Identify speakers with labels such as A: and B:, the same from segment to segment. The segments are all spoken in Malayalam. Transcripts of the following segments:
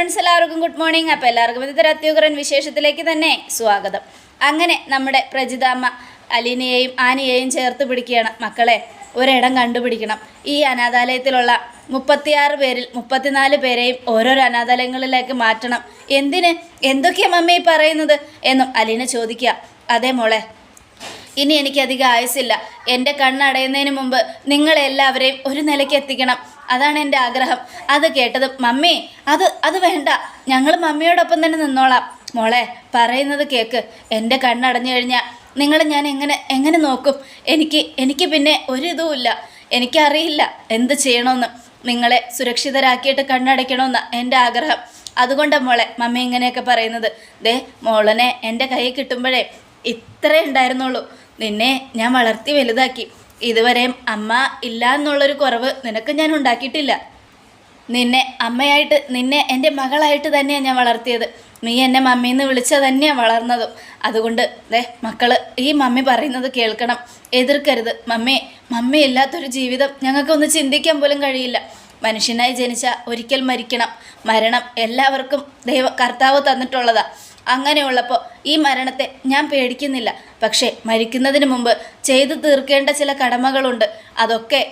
A: ഫ്രണ്ട്സ് എല്ലാവർക്കും ഗുഡ് മോർണിംഗ് അപ്പോൾ എല്ലാവർക്കും ഒരു അത്യുഗ്രൻ വിശേഷത്തിലേക്ക് തന്നെ സ്വാഗതം. അങ്ങനെ നമ്മുടെ പ്രജിതാമ്മ അലീനയെയും ആനിയെയും ചേർത്ത് പിടിക്കുകയാണ്. മക്കളെ ഒരിടം കണ്ടുപിടിക്കണം. ഈ അനാഥാലയത്തിലുള്ള മുപ്പത്തിയാറ് പേരിൽ മുപ്പത്തിനാല് പേരെയും ഓരോരോ അനാഥാലയങ്ങളിലേക്ക് മാറ്റണം. എന്തിന്? എന്തൊക്കെയാണ് മമ്മി പറയുന്നത്? എന്നും അലീന ചോദിക്കുക. അതേ മോളെ ഇനി എനിക്കധികം ആയുസില്ല എന്റെ കണ്ണടയുന്നതിന് മുമ്പ് നിങ്ങളെല്ലാവരെയും ഒരു നിലയ്ക്ക് എത്തിക്കണം. അതാണ് എന്റെ ആഗ്രഹം. അത് കേട്ടത് മമ്മി അത് അത് വേണ്ട. ഞങ്ങൾ മമ്മിയോടൊപ്പം തന്നെ നിന്നോളാം. മോളെ പറയുന്നത് കേക്ക്. എന്റെ കണ്ണടഞ്ഞു കഴിഞ്ഞാൽ നിങ്ങൾ ഞാൻ എങ്ങനെ എങ്ങനെ നോക്കും? എനിക്ക് എനിക്ക് പിന്നെ ഒരു ഇതുമില്ല എനിക്കറിയില്ല എന്ത് ചെയ്യണമെന്ന് നിങ്ങളെ സുരക്ഷിതരാക്കിയിട്ട് കണ്ണടയ്ക്കണമെന്ന് എന്റെ ആഗ്രഹം. അതുകൊണ്ടാണ് മോളെ മമ്മി ഇങ്ങനെയൊക്കെ പറയുന്നത്. ദേ മോളനെ എന്റെ കൈ കിട്ടുമ്പോഴേ ഇത്രേ ഉണ്ടായിരുന്നുള്ളൂ. നിന്നെ ഞാൻ വളർത്തി വലുതാക്കി. ഇതുവരെയും അമ്മ ഇല്ല എന്നുള്ളൊരു കുറവ് നിനക്ക് ഞാൻ ഉണ്ടാക്കിയിട്ടില്ല. നിന്നെ അമ്മയായിട്ട് നിന്നെ എന്റെ മകളായിട്ട് തന്നെയാണ് ഞാൻ വളർത്തിയത്. നീ എന്നെ മമ്മിന്ന് വിളിച്ച തന്നെയാണ് വളർന്നതും. അതുകൊണ്ട് ദേ മക്കൾ ഈ മമ്മി പറയുന്നത് കേൾക്കണം. എതിർക്കരുത്. മമ്മി മമ്മി ഇല്ലാത്തൊരു ജീവിതം ഞങ്ങൾക്കൊന്ന് ചിന്തിക്കാൻ പോലും കഴിയില്ല. മനുഷ്യനായി ജനിച്ച ഒരിക്കൽ മരിക്കണം. മരണം എല്ലാവർക്കും ദൈവ കർത്താവ് തന്നിട്ടുള്ളതാ. അങ്ങനെയുള്ളപ്പോൾ ഈ മരണത്തെ ഞാൻ പേടിക്കുന്നില്ല. പക്ഷേ മരിക്കുന്നതിന് മുമ്പ് ചെയ്തു തീർക്കേണ്ട ചില കടമകളുണ്ട്. അതൊക്കെ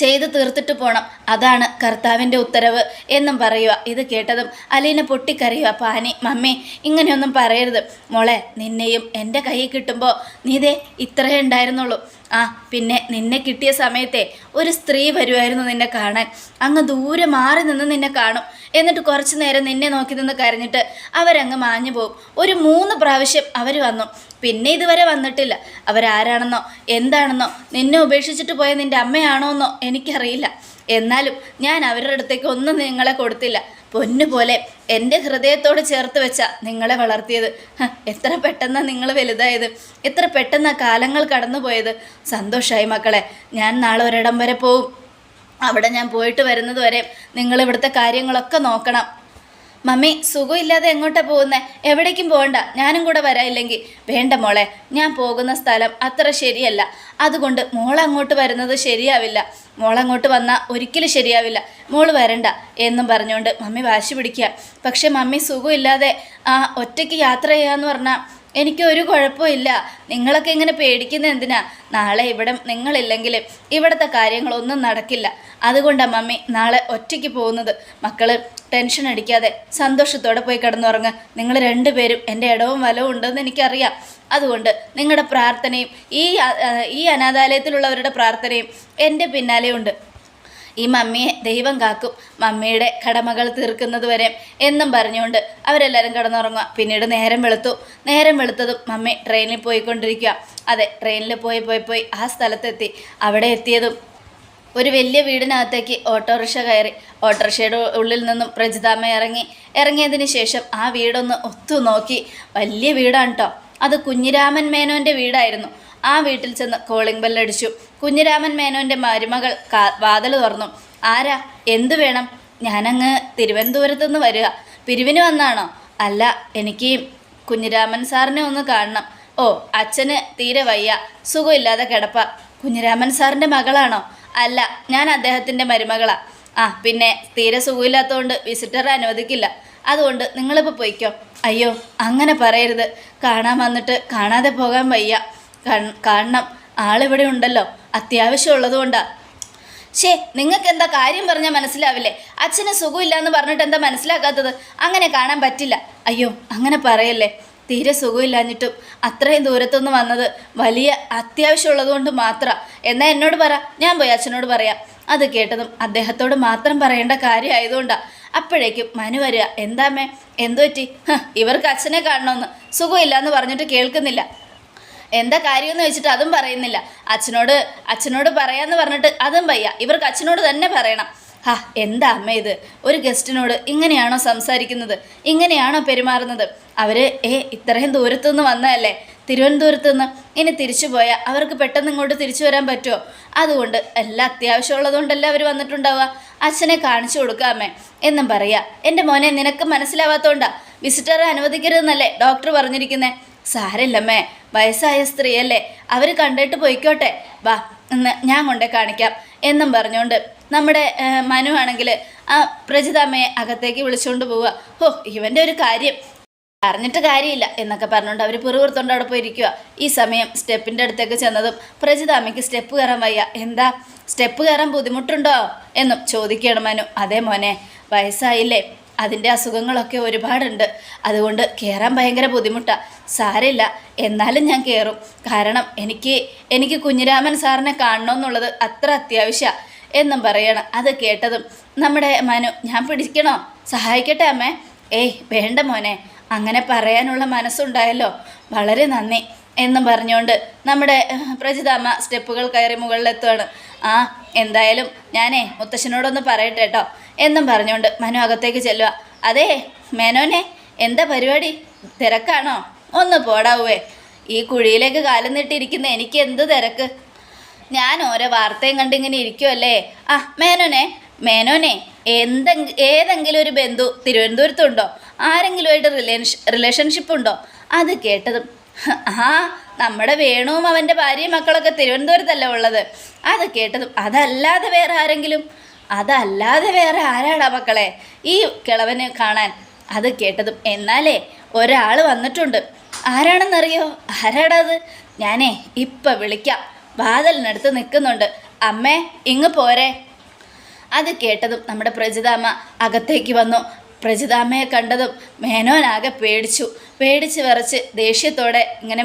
A: ചെയ്തു തീർത്തിട്ട് പോണം. അതാണ് കർത്താവിന്റെ ഉത്തരവ് എന്നും പറയുക. ഇത് കേട്ടതും അലീന പൊട്ടിക്കറിയുക പാനി മമ്മി ഇങ്ങനെയൊന്നും പറയരുത്. മോളെ നിന്നെയും എന്റെ കയ്യിൽ കിട്ടുമ്പോൾ നീതേ ഇത്രയേ ഉണ്ടായിരുന്നുള്ളൂ. ആ പിന്നെ നിന്നെ കിട്ടിയ സമയത്തെ ഒരു സ്ത്രീ വരുമായിരുന്നു നിന്നെ കാണാൻ. അങ്ങ് ദൂരെ മാറി നിന്ന് നിന്നെ കാണും. എന്നിട്ട് കുറച്ച് നേരം നിന്നെ നോക്കി നിന്ന് കരഞ്ഞിട്ട് അവരങ്ങ് മാഞ്ഞു പോകും. ഒരു മൂന്ന് പ്രാവശ്യം അവർ വന്നു. പിന്നെ ഇതുവരെ വന്നിട്ടില്ല. അവരാരാണെന്നോ എന്താണെന്നോ നിന്നെ ഉപേക്ഷിച്ചിട്ട് പോയ നിന്റെ അമ്മയാണോ എന്നോ എനിക്കറിയില്ല. എന്നാലും ഞാൻ അവരുടെ അടുത്തേക്ക് ഒന്നും നിങ്ങളെ കൊടുത്തില്ല. പൊന്നുപോലെ എന്റെ ഹൃദയത്തോട് ചേർത്ത് വെച്ച നിങ്ങളെ വളർത്തിയത്. എത്ര പെട്ടെന്നാണ് നിങ്ങൾ വലുതായത്. എത്ര പെട്ടെന്നാണ് കാലങ്ങൾ കടന്നുപോയത്. സന്തോഷമായി മക്കളെ ഞാൻ നാളെ ഒരിടം വരെ പോവും. അവിടെ ഞാൻ പോയിട്ട് വരുന്നത് വരെ നിങ്ങൾ ഇവിടുത്തെ കാര്യങ്ങളൊക്കെ നോക്കണം. മമ്മി സുഖമില്ലാതെ എങ്ങോട്ടാ പോകുന്നേ? എവിടേക്കും പോകണ്ട ഞാനും കൂടെ വരാനില്ലെങ്കിൽ. വേണ്ട മോളെ ഞാൻ പോകുന്ന സ്ഥലം അത്ര ശരിയല്ല. അതുകൊണ്ട് മോൾ അങ്ങോട്ട് വരുന്നത് ശരിയാവില്ല. മോൾ അങ്ങോട്ട് വന്നാൽ ഒരിക്കലും ശരിയാവില്ല. മോൾ വരണ്ട എന്നും പറഞ്ഞുകൊണ്ട് മമ്മി വാശി പിടിക്കുക. പക്ഷെ മമ്മി സുഖമില്ലാതെ ആ ഒറ്റയ്ക്ക് യാത്ര ചെയ്യാന്ന് പറഞ്ഞാൽ എനിക്ക് ഒരു കുഴപ്പമില്ല നിങ്ങളൊക്കെ ഇങ്ങനെ പേടിക്കുന്ന എന്തിനാ? നാളെ ഇവിടെ നിങ്ങളില്ലെങ്കിൽ ഇവിടുത്തെ കാര്യങ്ങളൊന്നും നടക്കില്ല. അതുകൊണ്ടാണ് മമ്മി നാളെ ഒറ്റയ്ക്ക് പോകുന്നത്. മക്കൾ ടെൻഷൻ അടിക്കാതെ സന്തോഷത്തോടെ പോയി കിടന്നുറങ്ങ്. നിങ്ങൾ രണ്ടുപേരും എന്റെ ഇടവും വലവും ഉണ്ടെന്ന് എനിക്കറിയാം. അതുകൊണ്ട് നിങ്ങളുടെ പ്രാർത്ഥനയും ഈ ഈ അനാഥാലയത്തിലുള്ളവരുടെ പ്രാർത്ഥനയും എന്റെ പിന്നാലെയുണ്ട് ഈ മമ്മിയെ ദൈവം കാക്കും. മമ്മിയുടെ കടമകൾ തീർക്കുന്നത് വരെ എന്നും പറഞ്ഞുകൊണ്ട് അവരെല്ലാവരും കിടന്നുറങ്ങുക. പിന്നീട് നേരം വെളുത്തു. നേരം വെളുത്തതും മമ്മി ട്രെയിനിൽ പോയിക്കൊണ്ടിരിക്കുക. അതെ ട്രെയിനിൽ പോയി പോയി പോയി ആ സ്ഥലത്തെത്തി. അവിടെ എത്തിയതും ഒരു വലിയ വീടിനകത്തേക്ക് ഓട്ടോറിക്ഷ കയറി. ഓട്ടോറിക്ഷയുടെ ഉള്ളിൽ നിന്നും പ്രജിതാമ്മ ഇറങ്ങി. ഇറങ്ങിയതിന് ശേഷം ആ വീടൊന്ന് ഒത്തു നോക്കി. വലിയ വീടാണ് കേട്ടോ അത് കുഞ്ഞിരാമൻ മേനോന്റെ വീടായിരുന്നു. ആ വീട്ടിൽ ചെന്ന് കോളിംഗ് ബെല്ലടിച്ചു കുഞ്ഞിരാമൻ മേനോന്റെ മരുമകൾ വാതൽ തുറന്നു. ആരാ? എന്തു വേണം? ഞാനങ്ങ് തിരുവനന്തപുരത്ത് നിന്ന് വരിക. പിരിവിന് വന്നാണോ? അല്ല എനിക്ക് കുഞ്ഞിരാമൻ സാറിനെ ഒന്ന് കാണണം. ഓ അച്ഛന് തീരെ വയ്യ. സുഖമില്ലാതെ കിടപ്പ. കുഞ്ഞിരാമൻ സാറിന്റെ മകളാണോ? അല്ല ഞാൻ അദ്ദേഹത്തിന്റെ മരുമകളാ. ആ പിന്നെ തീരെ സുഖമില്ലാത്തതുകൊണ്ട് വിസിറ്റർ അനുവദിക്കില്ല. അതുകൊണ്ട് നിങ്ങളിപ്പോൾ പോയിക്കോ. അയ്യോ അങ്ങനെ പറയരുത്. കാണാൻ വന്നിട്ട് കാണാതെ പോകാൻ വയ്യ. കാണണം ആളിവിടെ ഉണ്ടല്ലോ. അത്യാവശ്യമുള്ളത് കൊണ്ടാണ് ഷേ നിങ്ങൾക്ക് എന്താ കാര്യം പറഞ്ഞാൽ മനസ്സിലാവില്ലേ? അച്ഛന് സുഖമില്ല എന്ന് പറഞ്ഞിട്ട് എന്താ മനസ്സിലാക്കാത്തത്? അങ്ങനെ കാണാൻ പറ്റില്ല. അയ്യോ അങ്ങനെ പറയല്ലേ. തീരെ സുഖമില്ലാഞ്ഞിട്ടും അത്രയും ദൂരത്തുനിന്ന് വന്നത് വലിയ അത്യാവശ്യമുള്ളത് കൊണ്ട് മാത്രം. എന്നാൽ എന്നോട് പറ. ഞാൻ പോയി അച്ഛനോട് പറയാം. അത് കേട്ടതും അദ്ദേഹത്തോട് മാത്രം പറയേണ്ട കാര്യമായതുകൊണ്ടാണ് അപ്പോഴേക്കും മനു വരിക എന്താമേ എന്തു പറ്റി? ഇവർക്ക് അച്ഛനെ കാണണമെന്ന് സുഖമില്ല എന്ന് പറഞ്ഞിട്ട് കേൾക്കുന്നില്ല. എന്താ കാര്യമെന്ന് വെച്ചിട്ട് അതും പറയുന്നില്ല. അച്ഛനോട് അച്ഛനോട് പറയാമെന്ന് പറഞ്ഞിട്ട് അതും വയ്യ. ഇവർക്ക് അച്ഛനോട് തന്നെ പറയണം. ഹാ എന്താ അമ്മ ഇത്? ഒരു ഗസ്റ്റിനോട് ഇങ്ങനെയാണോ സംസാരിക്കുന്നത്? ഇങ്ങനെയാണോ പെരുമാറുന്നത്? അവർ ഏ ഇത്രയും ദൂരത്തു നിന്ന് വന്നതല്ലേ? തിരുവനന്തപുരത്ത് നിന്ന് ഇനി തിരിച്ചു പോയാൽ അവർക്ക് പെട്ടെന്ന് ഇങ്ങോട്ട് തിരിച്ചു വരാൻ പറ്റുമോ അതുകൊണ്ട് എല്ലാം അത്യാവശ്യമുള്ളതുകൊണ്ടല്ലേ അവർ വന്നിട്ടുണ്ടാവുക. അച്ഛനെ കാണിച്ചു കൊടുക്കാമേ എന്നും പറയാ എന്റെ മോനെ നിനക്ക് മനസ്സിലാവാത്തോണ്ടാ. വിസിറ്ററെ അനുവദിക്കരുതെന്നല്ലേ ഡോക്ടർ പറഞ്ഞിരിക്കുന്നേ? സാരല്ലമ്മേ വയസ്സായ സ്ത്രീയല്ലേ. അവർ കണ്ടിട്ട് പോയിക്കോട്ടെ. വാ ഞാൻ കൊണ്ടേ കാണിക്കാം എന്നും പറഞ്ഞുകൊണ്ട് നമ്മുടെ മനു ആണെങ്കിൽ ആ പ്രജിതാമ്മയെ അകത്തേക്ക് വിളിച്ചുകൊണ്ട് പോവുക. ഓ ഇവന്റെ ഒരു കാര്യം. അറിഞ്ഞിട്ട് കാര്യമില്ല എന്നൊക്കെ പറഞ്ഞുകൊണ്ട് അവർ പിറുപുറത്തോണ്ട് അവിടെ പോയിരിക്കുക ഈ സമയം സ്റ്റെപ്പിന്റെ അടുത്തേക്ക് ചെന്നതും പ്രജിതാമ്മയ്ക്ക് സ്റ്റെപ്പ് കയറാൻ വയ്യ. എന്താ? സ്റ്റെപ്പ് കയറാൻ ബുദ്ധിമുട്ടുണ്ടോ? എന്നും ചോദിക്കുകയാണ് മനു. അതേ മോനെ വയസ്സായില്ലേ? അതിന്റെ അസുഖങ്ങളൊക്കെ ഒരുപാടുണ്ട്. അതുകൊണ്ട് കയറാൻ ഭയങ്കര ബുദ്ധിമുട്ടാണ് സാരമില്ല. എന്നാലും ഞാൻ കയറും കാരണം എനിക്ക് എനിക്ക് കുഞ്ഞിരാമൻ സാറിനെ കാണണമെന്നുള്ളത് അത്ര അത്യാവശ്യമാണ് എന്നും പറയണം. അത് കേട്ടതും നമ്മുടെ മനു ഞാൻ പിടിക്കണോ? സഹായിക്കട്ടെ അമ്മേ. ഏയ് വേണ്ട മോനെ. അങ്ങനെ പറയാനുള്ള മനസ്സുണ്ടായല്ലോ. വളരെ നന്ദി. എന്നും പറഞ്ഞുകൊണ്ട് നമ്മുടെ പ്രജിതാമ്മ സ്റ്റെപ്പുകൾ കയറി മുകളിലെത്തുകയാണ് ആ എന്തായാലും ഞാനേ മുത്തശ്ശനോടൊന്ന് പറയട്ടെ കേട്ടോ എന്നും പറഞ്ഞുകൊണ്ട് മനു അകത്തേക്ക് ചെല്ലുക. അതെ മേനോനെ എന്താ പരിപാടി? തിരക്കാണോ? ഒന്ന് പോടാവേ ഈ കുഴിയിലേക്ക് കാലം നീട്ടിയിരിക്കുന്ന എനിക്ക് എന്ത് തിരക്ക്? ഞാൻ ഓരോ വാർത്തയും കണ്ടിങ്ങനെ ഇരിക്കുമല്ലേ ആ മേനോനെ മേനോനെ എന്തെങ്കിലും ഏതെങ്കിലും ഒരു ബന്ധു തിരുവനന്തപുരത്തുണ്ടോ? ആരെങ്കിലുമായിട്ട് റിലേഷൻ റിലേഷൻഷിപ്പ് ഉണ്ടോ അത് കേട്ടതും ആ നമ്മുടെ വേണുവും അവന്റെ ഭാര്യയും മക്കളൊക്കെ തിരുവനന്തപുരത്തല്ല ഉള്ളത്? അത് കേട്ടതും അതല്ലാതെ വേറെ ആരെങ്കിലും? അതല്ലാതെ വേറെ ആരാടാ മക്കളെ? ഈ കിളവനെ കാണാൻ അത് കേട്ടതും എന്നാലേ ഒരാൾ വന്നിട്ടുണ്ട്. ആരാണെന്നറിയോ? ആരാടാ അത്? ഞാനേ ഇപ്പം വിളിക്കാം. വാതിലിനടുത്ത് നിൽക്കുന്നുണ്ട്. അമ്മേ ഇങ്ങ് പോരെ. അത് കേട്ടതും നമ്മുടെ പ്രജിതാമ്മ അകത്തേക്ക് വന്നു. പ്രജിതാമ്മയെ കണ്ടതും മേനോനാകെ പേടിച്ചു. പേടിച്ച് വിറച്ച് ദേഷ്യത്തോടെ ഇങ്ങനെ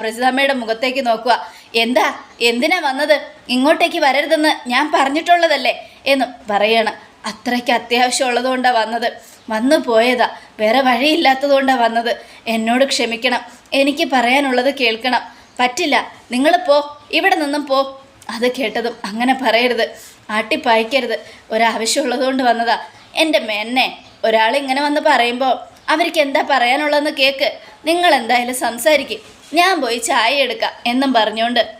A: പ്രജിതാമ്മയുടെ മുഖത്തേക്ക് നോക്കുക എന്താ? എന്തിനാ വന്നത്? ഇങ്ങോട്ടേക്ക് വരരുതെന്ന് ഞാൻ പറഞ്ഞിട്ടുള്ളതല്ലേ? എന്നും പറയണം. അത്രയ്ക്ക് അത്യാവശ്യമുള്ളതുകൊണ്ടാണ് വന്നത്. വന്നു പോയതാ. വേറെ വഴിയില്ലാത്തതുകൊണ്ടാണ് വന്നത്. എന്നോട് ക്ഷമിക്കണം. എനിക്ക് പറയാനുള്ളത് കേൾക്കണം. പറ്റില്ല. നിങ്ങൾ പോ. ഇവിടെ നിന്നും പോ. അത് കേട്ടതും അങ്ങനെ പറയരുത്. ആട്ടിപ്പായിക്കരുത് ഒരാവശ്യമുള്ളതുകൊണ്ട് വന്നതാ. എന്റെ മെന്നെ ഒരാളിങ്ങനെ വന്ന് പറയുമ്പോൾ അവർക്ക് എന്താ പറയാനുള്ളതെന്ന് കേക്ക്. നിങ്ങൾ എന്തായാലും സംസാരിക്കും. ഞാൻ പോയി ചായ എടുക്കാം എന്നും പറഞ്ഞുകൊണ്ട്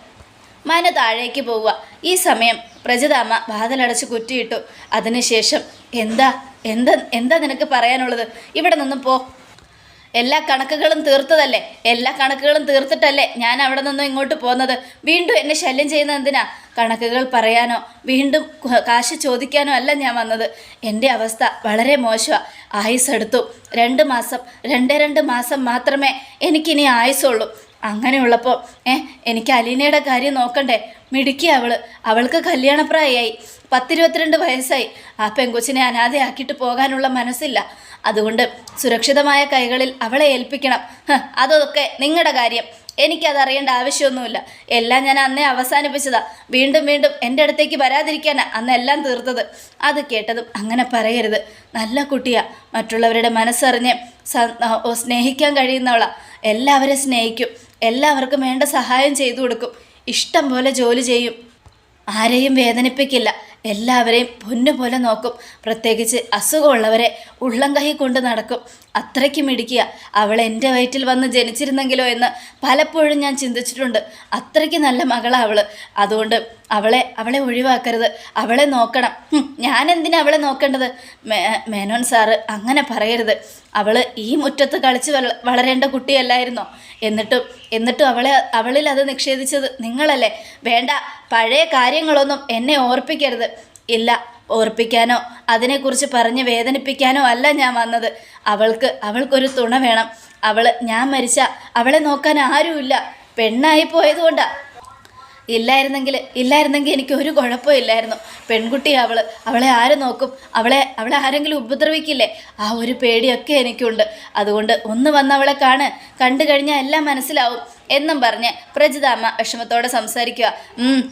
A: മന താഴേക്ക് പോവുക. ഈ സമയം പ്രജിതാമ്മ വാതിലടച്ച് കുറ്റിയിട്ടു. അതിനുശേഷം എന്താ എന്താ എന്താ നിനക്ക് പറയാനുള്ളത്? ഇവിടെ നിന്നും പോ. എല്ലാ കണക്കുകളും തീർത്തതല്ലേ? എല്ലാ കണക്കുകളും തീർത്തിട്ടല്ലേ ഞാൻ അവിടെ നിന്നും ഇങ്ങോട്ട് പോകുന്നത് വീണ്ടും എന്നെ ശല്യം ചെയ്യുന്നത് എന്തിനാ? കണക്കുകൾ പറയാനോ വീണ്ടും കാശ് ചോദിക്കാനോ അല്ല ഞാൻ വന്നത്. എന്റെ അവസ്ഥ വളരെ മോശമാണ് ആയുസ് എടുത്തു രണ്ട് മാസം രണ്ടേ രണ്ട് മാസം മാത്രമേ എനിക്കിനി ആയുസുള്ളൂ അങ്ങനെയുള്ളപ്പോൾ ഏ എനിക്ക് അലീനയുടെ കാര്യം നോക്കണ്ടേ? മിടുക്കി അവൾ അവൾക്ക് കല്യാണപ്രായമായി പത്തിരുപത്തിരണ്ട് വയസ്സായി. ആ പെങ്കൊച്ചിനെ അനാഥയാക്കിയിട്ട് പോകാനുള്ള മനസ്സില്ല. അതുകൊണ്ട് സുരക്ഷിതമായ കൈകളിൽ അവളെ ഏൽപ്പിക്കണം. അതൊക്കെ നിങ്ങളുടെ കാര്യം. എനിക്കത് അറിയേണ്ട ആവശ്യമൊന്നുമില്ല. എല്ലാം ഞാൻ അന്നേ അവസാനിപ്പിച്ചതാ. വീണ്ടും വീണ്ടും എന്റെ അടുത്തേക്ക് വരാതിരിക്കാനാ അന്നെല്ലാം തീർത്തത്. അത് കേട്ടതും അങ്ങനെ പറയരുത്. നല്ല കുട്ടിയാ. മറ്റുള്ളവരുടെ മനസ്സറിഞ്ഞ് സ്നേഹിക്കാൻ കഴിയുന്നവളാ. എല്ലാവരെ സ്നേഹിക്കും. എല്ലാവർക്കും വേണ്ട സഹായം ചെയ്തു കൊടുക്കും. ഇഷ്ടം പോലെ ജോലി ചെയ്യും. ആരെയും വേദനിപ്പിക്കില്ല. എല്ലാവരെയും പൊന്നുപോലെ നോക്കും. പ്രത്യേകിച്ച് അസുഖമുള്ളവരെ ഉള്ളം കൈ കൊണ്ട് നടക്കും. അത്രയ്ക്കും ഇടിക്കുക അവൾ എന്റെ വയറ്റിൽ വന്ന് ജനിച്ചിരുന്നെങ്കിലോ എന്ന് പലപ്പോഴും ഞാൻ ചിന്തിച്ചിട്ടുണ്ട്. അത്രയ്ക്ക് നല്ല മകളാണ് അവൾ അതുകൊണ്ട് അവളെ അവളെ ഒഴിവാക്കരുത്. അവളെ നോക്കണം. ഞാൻ എന്തിനാ അവളെ നോക്കേണ്ടത്? മേ- മേനോൻ സാറ് അങ്ങനെ പറയരുത്. അവൾ ഈ മുറ്റത്ത് കളിച്ച് വള- വളരേണ്ട കുട്ടിയല്ലായിരുന്നോ? എന്നിട്ടും എന്നിട്ടും അവളെ അവളിൽ അത് നിക്ഷേപിച്ചത് നിങ്ങളല്ലേ? വേണ്ട പഴയ കാര്യങ്ങളൊന്നും എന്നെ ഓർപ്പിക്കരുത്. ഇല്ല ഓർപ്പിക്കാനോ അതിനെക്കുറിച്ച് പറഞ്ഞ് വേദനിപ്പിക്കാനോ അല്ല ഞാൻ വന്നത്. അവൾക്ക് അവൾക്കൊരു തുണ വേണം. അവൾ ഞാൻ മരിച്ച അവളെ നോക്കാൻ ആരുമില്ല. പെണ്ണായി പോയതുകൊണ്ടാണ് ഇല്ലായിരുന്നെങ്കിൽ ഇല്ലായിരുന്നെങ്കിൽ എനിക്ക് ഒരു കുഴപ്പമില്ലായിരുന്നു പെൺകുട്ടി അവൾ അവളെ ആര് നോക്കും? അവളെ അവളെ ആരെങ്കിലും ഉപദ്രവിക്കില്ലേ? ആ ഒരു പേടിയൊക്കെ എനിക്കുണ്ട്. അതുകൊണ്ട് ഒന്ന് വന്ന് അവളെ കാണ്. കണ്ടു കഴിഞ്ഞാൽ എല്ലാം മനസ്സിലാവും. എന്നും പറഞ്ഞ് പ്രജിതാമ്മ വിഷമത്തോടെ സംസാരിക്കുക.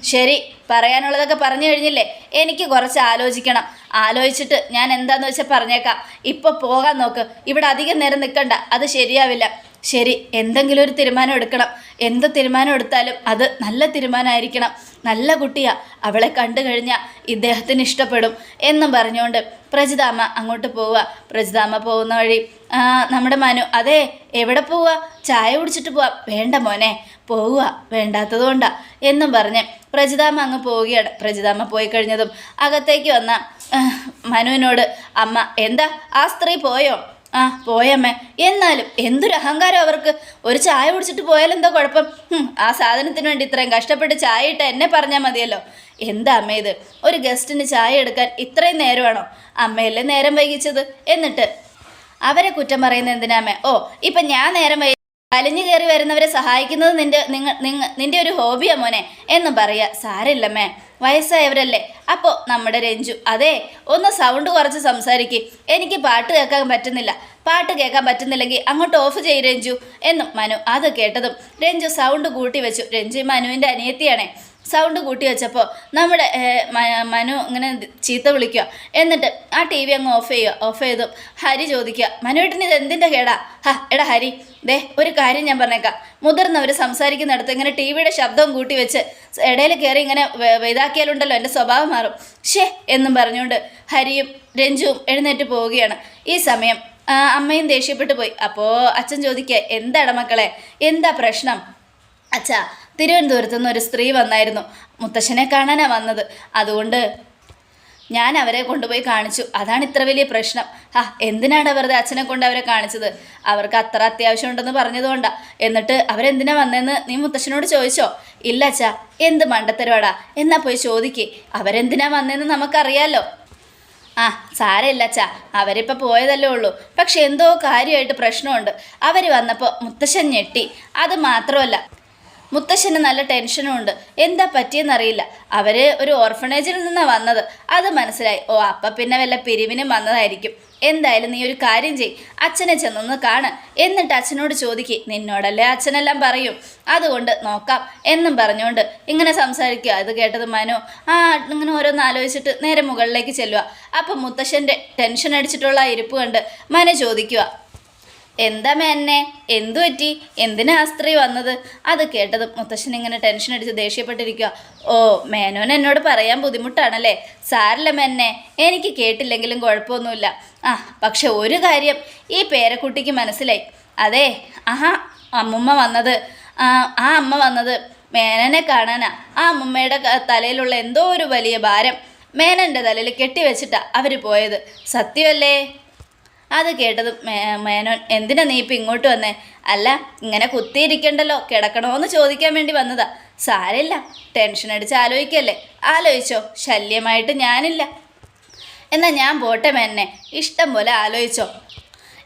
A: ശരി പറയാനുള്ളതൊക്കെ പറഞ്ഞു കഴിഞ്ഞില്ലേ? എനിക്ക് കുറച്ച് ആലോചിക്കണം. ആലോചിച്ചിട്ട് ഞാൻ എന്താന്ന് വെച്ചാൽ പറഞ്ഞേക്കാം. ഇപ്പോൾ പോകാൻ നോക്ക്. ഇവിടെ അധികം നേരം നിൽക്കണ്ട അത് ശരിയാവില്ല. ശരി എന്തെങ്കിലും ഒരു തീരുമാനം എടുക്കണം. എന്ത് തീരുമാനം എടുത്താലും അത് നല്ല തീരുമാനമായിരിക്കണം. നല്ല കുട്ടിയാ അവളെ കണ്ടു കഴിഞ്ഞാൽ ഇദ്ദേഹത്തിന് ഇഷ്ടപ്പെടും എന്നും പറഞ്ഞുകൊണ്ട് പ്രജിതാമ്മ അങ്ങോട്ട് പോവുക. പ്രജിതാമ്മ പോകുന്ന വഴി നമ്മുടെ മനു അതെ എവിടെ പോവുക? ചായ കുടിച്ചിട്ട് പോവാം. വേണ്ട മോനെ പോവുക വേണ്ടാത്തത് കൊണ്ടാ എന്നും പറഞ്ഞ് പ്രജിതാമ്മ അങ്ങ് പോവുകയാണ്. പ്രജിതാമ്മ പോയി കഴിഞ്ഞതും അകത്തേക്ക് വന്ന മനുവിനോട് അമ്മ എന്താ ആ സ്ത്രീ പോയോ? ആ പോയമ്മേ. എന്നാലും എന്തൊരു അഹങ്കാരം അവർക്ക്. ഒരു ചായ കുടിച്ചിട്ട് പോയാൽ എന്താ കുഴപ്പം? ആ സാധനത്തിന് വേണ്ടി ഇത്രയും കഷ്ടപ്പെട്ട് ചായ ഇട്ട് എന്നെ പറഞ്ഞാൽ മതിയല്ലോ. എന്താ അമ്മ ഇത്? ഒരു ഗസ്റ്റിന് ചായ എടുക്കാൻ ഇത്രയും നേരമാണോ അമ്മയല്ലേ നേരം വൈകിച്ചത്? എന്നിട്ട് അവരെ കുറ്റം പറയുന്നത് എന്തിനാമേ ഓ ഇപ്പം ഞാൻ നേരം വൈകി അലിഞ്ഞു കയറി വരുന്നവരെ സഹായിക്കുന്നത് നിന്റെ നിങ്ങൾ നിങ്ങ നിന്റെ ഒരു ഹോബിയാ മോനെ. എന്നും പറയുക സാരമില്ലമ്മേ. വയസ്സായവരല്ലേ? അപ്പോൾ നമ്മുടെ രഞ്ജു അതെ ഒന്ന് സൗണ്ട് കുറച്ച് സംസാരിക്കും. എനിക്ക് പാട്ട് കേൾക്കാൻ പറ്റുന്നില്ല. പാട്ട് കേൾക്കാൻ പറ്റുന്നില്ലെങ്കിൽ അങ്ങോട്ട് ഓഫ് ചെയ്യ് രഞ്ജു എന്നും മനു അത് കേട്ടതും. രഞ്ജു സൗണ്ട് കൂട്ടി വെച്ചു. രഞ്ജു മനുവിന്റെ അനിയത്തിയാണേ. സൗണ്ട് കൂട്ടി വെച്ചപ്പോൾ നമ്മുടെ മനു ഇങ്ങനെ ചീത്ത വിളിക്കുക എന്നിട്ട് ആ ടി വി അങ്ങ് ഓഫ് ചെയ്യുക ഓഫ് ചെയ്തു ഹരി ചോദിക്കുക മനുവേട്ടന് ഇത് എന്തിന്റെ കേടാ? ഹാ എടാ ഹരി ദേ ഒരു കാര്യം ഞാൻ പറഞ്ഞേക്കാം. മുതിർന്നവർ സംസാരിക്കുന്നിടത്ത് ഇങ്ങനെ ടി വിയുടെ ശബ്ദം കൂട്ടി വെച്ച് ഇടയിൽ കയറി ഇങ്ങനെ ഇതാക്കിയാലുണ്ടല്ലോ എന്റെ സ്വഭാവം മാറും. ഷേ എന്നും പറഞ്ഞുകൊണ്ട് ഹരിയും രഞ്ജുവും എഴുന്നേറ്റ് പോവുകയാണ്. ഈ സമയം അമ്മയും ദേഷ്യപ്പെട്ടു പോയി. അപ്പോൾ അച്ഛൻ ചോദിക്കുക എന്താടാ മക്കളെ? എന്താ പ്രശ്നം? അച്ഛാ തിരുവനന്തപുരത്ത് നിന്ന് ഒരു സ്ത്രീ വന്നായിരുന്നു. മുത്തശ്ശനെ കാണാനാണ് വന്നത്. അതുകൊണ്ട് ഞാൻ അവരെ കൊണ്ടുപോയി കാണിച്ചു. അതാണ് ഇത്ര വലിയ പ്രശ്നം. ഹാ എന്തിനാണ് വെറുതെ അച്ഛനെ കൊണ്ട് അവരെ കാണിച്ചത്? അവർക്ക് അത്ര അത്യാവശ്യം ഉണ്ടെന്ന് പറഞ്ഞതുകൊണ്ടാ. എന്നിട്ട് അവരെന്തിനാ വന്നതെന്ന് നീ മുത്തശ്ശനോട് ചോദിച്ചോ? ഇല്ല അച്ഛാ എന്ത് മണ്ടത്തരവാടാ? എന്നാ പോയി ചോദിക്കേ. അവരെന്തിനാ വന്നതെന്ന് നമുക്കറിയാലോ. ആ സാരമില്ല അച്ഛാ അവരിപ്പോൾ പോയതല്ലേ ഉള്ളൂ. പക്ഷെ എന്തോ കാര്യമായിട്ട് പ്രശ്നമുണ്ട്. അവർ വന്നപ്പോൾ മുത്തശ്ശൻ ഞെട്ടി. അത് മാത്രമല്ല മുത്തശ്ശന് നല്ല ടെൻഷനും ഉണ്ട്. എന്താ പറ്റിയെന്നറിയില്ല. അവർ ഒരു ഓർഫണേജിൽ നിന്നാണ് വന്നത്. അത് മനസ്സിലായി. ഓ അപ്പ പിന്നെ വല്ല പിരിവിനും വന്നതായിരിക്കും. എന്തായാലും നീ ഒരു കാര്യം ചെയ് അച്ഛനെ ചെന്നൊന്ന് കാണ്. എന്നിട്ട് അച്ഛനോട് ചോദിക്ക്. നിന്നോടല്ലേ അച്ഛനെല്ലാം പറയും. അതുകൊണ്ട് നോക്കാം. എന്നും പറഞ്ഞുകൊണ്ട് ഇങ്ങനെ സംസാരിക്കുക. അത് കേട്ടത് മനു. ആ ഇങ്ങനെ ഓരോന്ന് ആലോചിച്ചിട്ട് നേരെ മുകളിലേക്ക് ചെല്ലുക. അപ്പം മുത്തശ്ശന്റെ ടെൻഷൻ അടിച്ചിട്ടുള്ള ഇരിപ്പ് കണ്ട് മനു ചോദിക്കുക. എന്താ മേന്നെ? എന്തു പറ്റി? എന്തിനാ ആ സ്ത്രീ വന്നത്? അത് കേട്ടത് മുത്തശ്ശൻ ഇങ്ങനെ ടെൻഷൻ അടിച്ച് ദേഷ്യപ്പെട്ടിരിക്കുക ഓ മേനോൻ എന്നോട് പറയാൻ ബുദ്ധിമുട്ടാണല്ലേ? സാരല്ല മേന്നെ. എനിക്ക് കേട്ടില്ലെങ്കിലും കുഴപ്പമൊന്നുമില്ല. ആ പക്ഷെ ഒരു കാര്യം ഈ പേരക്കുട്ടിക്ക് മനസ്സിലായി. അതെ ആഹാ അമ്മുമ്മ വന്നത്. ആ അമ്മ വന്നത് മേനനെ കാണാനാ. ആ അമ്മുമ്മയുടെ തലയിലുള്ള എന്തോ ഒരു വലിയ ഭാരം മേനന്റെ തലയിൽ കെട്ടിവെച്ചിട്ടാ അവർ പോയത്. സത്യമല്ലേ? അത് കേട്ടത് മേനോൻ എന്തിനാ നീ ഇപ്പം ഇങ്ങോട്ട് വന്നേ? അല്ല ഇങ്ങനെ കുത്തിയിരിക്കണ്ടല്ലോ കിടക്കണോന്ന് ചോദിക്കാൻ വേണ്ടി വന്നതാ. സാരമില്ല ടെൻഷൻ അടിച്ച് ആലോചിക്കല്ലേ? ആലോചിച്ചോ ശല്യമായിട്ട് ഞാനില്ല. എന്നാൽ ഞാൻ പോട്ടെ മേനെ ഇഷ്ടം പോലെ ആലോചിച്ചോ.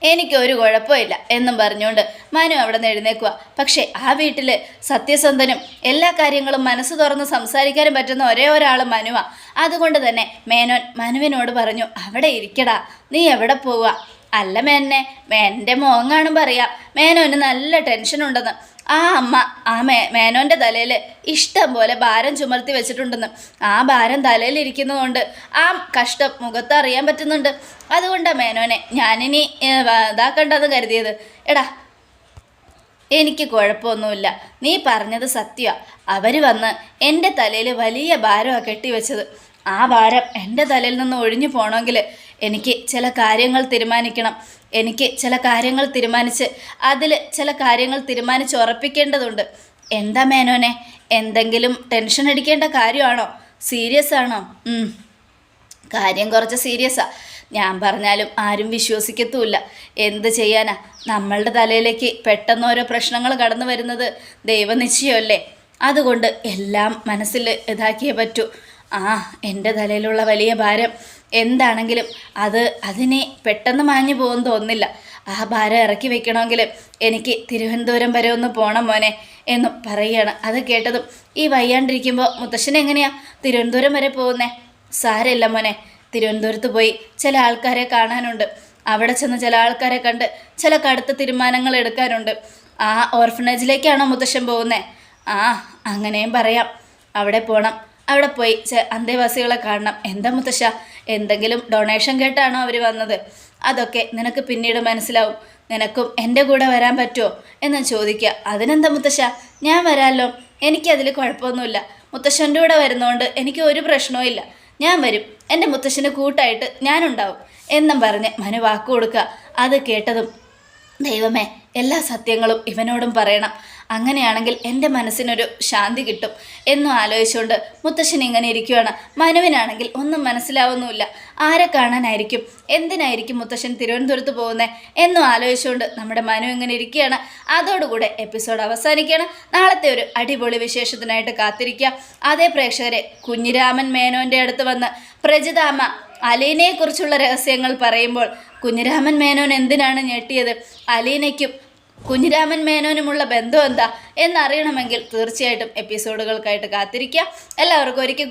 A: എനിക്കൊരു കുഴപ്പമില്ല എന്നും പറഞ്ഞുകൊണ്ട് മനു അവിടെ നിന്ന് എഴുന്നേക്കുക പക്ഷേ ആ വീട്ടിൽ സത്യസന്ധനും എല്ലാ കാര്യങ്ങളും മനസ്സ് തുറന്ന് സംസാരിക്കാനും പറ്റുന്ന ഒരേ ഒരാൾ മനുവാ. അതുകൊണ്ട് തന്നെ മേനോൻ മനുവിനോട് പറഞ്ഞു അവിടെ ഇരിക്കടാ നീ എവിടെ പോവുക അല്ല മേനെ മേനന്റെ കാണുമ്പോൾ അറിയാം. മേനോന് നല്ല ടെൻഷൻ ഉണ്ടെന്ന്. ആ അമ്മ ആ മേ മേനോന്റെ തലയിൽ ഇഷ്ടം പോലെ ഭാരം ചുമർത്തി വെച്ചിട്ടുണ്ടെന്ന്. ആ ഭാരം തലയിൽ ഇരിക്കുന്നതുകൊണ്ട് ആ കഷ്ടം മുഖത്ത് അറിയാൻ പറ്റുന്നുണ്ട്. അതുകൊണ്ടാണ് മേനോനെ ഞാനിനി ഇതാക്കണ്ടെന്ന് കരുതിയത്. എടാ എനിക്ക് കുഴപ്പമൊന്നുമില്ല. നീ പറഞ്ഞത് സത്യമാണ് അവർ വന്ന് എന്റെ തലയിൽ വലിയ ഭാരമാണ് കെട്ടിവെച്ചത്. ആ ഭാരം എന്റെ തലയിൽ നിന്ന് ഒഴിഞ്ഞു പോകണമെങ്കിൽ എനിക്ക് ചില കാര്യങ്ങൾ തീരുമാനിക്കണം. എനിക്ക് ചില കാര്യങ്ങൾ തീരുമാനിച്ച് അതിൽ ചില കാര്യങ്ങൾ തീരുമാനിച്ച് ഉറപ്പിക്കേണ്ടതുണ്ട്. എന്താ മേനോനെ? എന്തെങ്കിലും ടെൻഷൻ അടിക്കേണ്ട കാര്യമാണോ? സീരിയസ് ആണോ. കാര്യം കുറച്ച് സീരിയസാ ഞാൻ പറഞ്ഞാലും ആരും വിശ്വസിക്കത്തുമില്ല. എന്ത് ചെയ്യാനാ? നമ്മളുടെ തലയിലേക്ക് പെട്ടെന്ന് ഓരോ പ്രശ്നങ്ങൾ കടന്നു വരുന്നത് ദൈവനിശ്ചയമല്ലേ? അതുകൊണ്ട് എല്ലാം മനസ്സിൽ ഇതാക്കിയേ പറ്റൂ. ആ എന്റെ തലയിലുള്ള വലിയ ഭാരം. എന്താണെങ്കിലും അത് അതിനെ പെട്ടെന്ന് മാഞ്ഞു പോകും തോന്നുന്നില്ല. ആ ഭാരം ഇറക്കി വെക്കണമെങ്കിൽ എനിക്ക് തിരുവനന്തപുരം വരെ ഒന്ന് പോകണം മോനെ എന്നും പറയുകയാണ്. അത് കേട്ടതും ഈ വയ്യാണ്ടിരിക്കുമ്പോൾ മുത്തശ്ശൻ എങ്ങനെയാ തിരുവനന്തപുരം വരെ പോകുന്നേ? സാരമില്ല മോനെ. തിരുവനന്തപുരത്ത് പോയി ചില ആൾക്കാരെ കാണാനുണ്ട്. അവിടെ ചെന്ന് ചില ആൾക്കാരെ കണ്ട് ചില കടുത്ത തീരുമാനങ്ങൾ എടുക്കാനുണ്ട്. ആ ഓർഫനേജിലേക്കാണോ മുത്തശ്ശൻ പോകുന്നത് ആ അങ്ങനെയും പറയാം. അവിടെ പോകണം അവിടെ പോയി. അന്തേവാസികളെ കാണണം. എന്താ മുത്തശ്ശ? എന്തെങ്കിലും ഡൊണേഷൻ കേട്ടാണോ അവർ വന്നത്? അതൊക്കെ നിനക്ക് പിന്നീട് മനസ്സിലാവും. നിനക്കും എന്റെ കൂടെ വരാൻ പറ്റുമോ എന്ന് ചോദിക്കുക. അതിനെന്താ മുത്തശ്ശ? ഞാൻ വരാമല്ലോ എനിക്കതിൽ കുഴപ്പമൊന്നുമില്ല. മുത്തശ്ശന്റെ കൂടെ വരുന്നതുകൊണ്ട് എനിക്ക് ഒരു പ്രശ്നവും ഇല്ല. ഞാൻ വരും. എന്റെ മുത്തശ്ശന് കൂട്ടായിട്ട് ഞാനുണ്ടാവും. എന്നും പറഞ്ഞ് മനു വാക്ക് കൊടുക്കുക. അത് കേട്ടതും ദൈവമേ എല്ലാ സത്യങ്ങളും ഇവനോടും പറയണം. അങ്ങനെയാണെങ്കിൽ എന്റെ മനസ്സിനൊരു ശാന്തി കിട്ടും. എന്നും ആലോചിച്ചുകൊണ്ട് മുത്തശ്ശൻ ഇങ്ങനെ ഇരിക്കുകയാണ് മനുവിനാണെങ്കിൽ ഒന്നും മനസ്സിലാവുന്നുമില്ല. ആരെ കാണാനായിരിക്കും? എന്തിനായിരിക്കും മുത്തശ്ശൻ തിരുവനന്തപുരത്ത് പോകുന്നത് എന്നും ആലോചിച്ചുകൊണ്ട് നമ്മുടെ മനു ഇങ്ങനെ ഇരിക്കുകയാണ്. അതോടുകൂടെ എപ്പിസോഡ് അവസാനിക്കുകയാണ്. നാളത്തെ ഒരു അടിപൊളി വിശേഷത്തിനായിട്ട് കാത്തിരിക്കുക. അതേ പ്രേക്ഷകരെ കുഞ്ഞിരാമൻ മേനോന്റെ അടുത്ത് വന്ന് പ്രജിതാമ്മ അലീനയെക്കുറിച്ചുള്ള രഹസ്യങ്ങൾ പറയുമ്പോൾ കുഞ്ഞിരാമൻ മേനോൻ എന്തിനാണ് ഞെട്ടിയത്? അലീനയ്ക്കും കുഞ്ഞിരാമൻ മേനോനുമുള്ള ബന്ധം എന്താ എന്നറിയണമെങ്കിൽ തീർച്ചയായിട്ടും എപ്പിസോഡുകൾക്കായിട്ട് കാത്തിരിക്കുക എല്ലാവർക്കും ഒരിക്കൽ